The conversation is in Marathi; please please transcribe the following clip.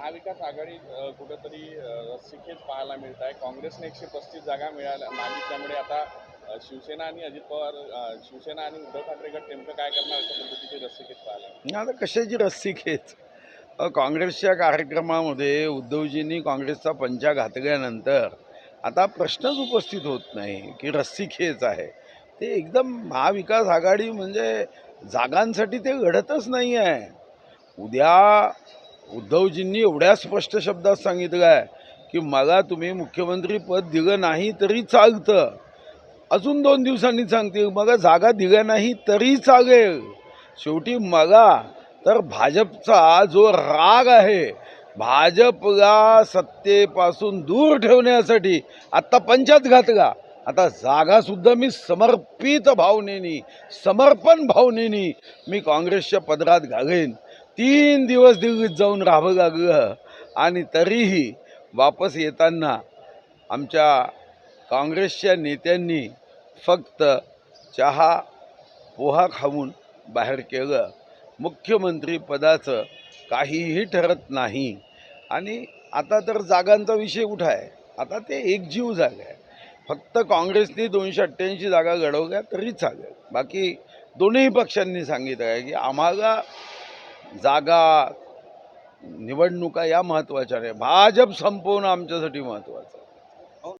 महाविकास आघाडी कुठंतरी रस्सीखेच पाहायला मिळत आहे काँग्रेसने एकशे पस्तीस जागा मिळाल्या मागितल्यामुळे आता शिवसेना आणि अजित पवार शिवसेना आणि उद्धव ठाकरे गट नेमकं काय करणार अशा पद्धतीची रस्सीखेच पाहायला आता कशाची रस्सी खेच काँग्रेसच्या कार्यक्रमामध्ये उद्धवजींनी काँग्रेसचा पंचा घातल्यानंतर आता प्रश्नच उपस्थित होत नाही की रस्सी खेच आहे. ते एकदम महाविकास आघाडी म्हणजे जागांसाठी ते घडतच नाही आहे. उद्या उद्धवजींनी एवढ्या स्पष्ट शब्दात सांगितलं आहे की मला तुम्ही मुख्यमंत्री पद दिलं नाही तरी चालतं. अजून दोन दिवसांनी सांगतील मग जागा दिल्या नाही तरी चालेल. शेवटी मला तर भाजपचा जो राग आहे भाजपला सत्तेपासून दूर ठेवण्यासाठी आत्ता पंचायत घातला. आता जागासुद्धा मी समर्पित भावनेनी समर्पण भावनेनी मी काँग्रेसच्या पदरात घालेन. तीन दिवस दिल्लीत जाऊन राहावं लागलं. आणि तरीही वापस येताना आमच्या काँग्रेसच्या नेत्यांनी फक्त चहा पोहा खाऊन बाहेर केलं. मुख्यमंत्री पदाचं काहीही ठरत नाही. आणि आता तर जागांचा विषय कुठं आहे. आता ते एकजीव जागा आहे. फक्त काँग्रेसने दोनशे अठ्ठ्याऐंशी जागा लढवल्या तरी चालेल. बाकी दोन्ही पक्षांनी सांगितलं आहे की आम्हाला जागा निवडणुका या महत्त्वाच्या नाही. भाजप संपवणं आमच्यासाठी महत्त्वाचं. आहे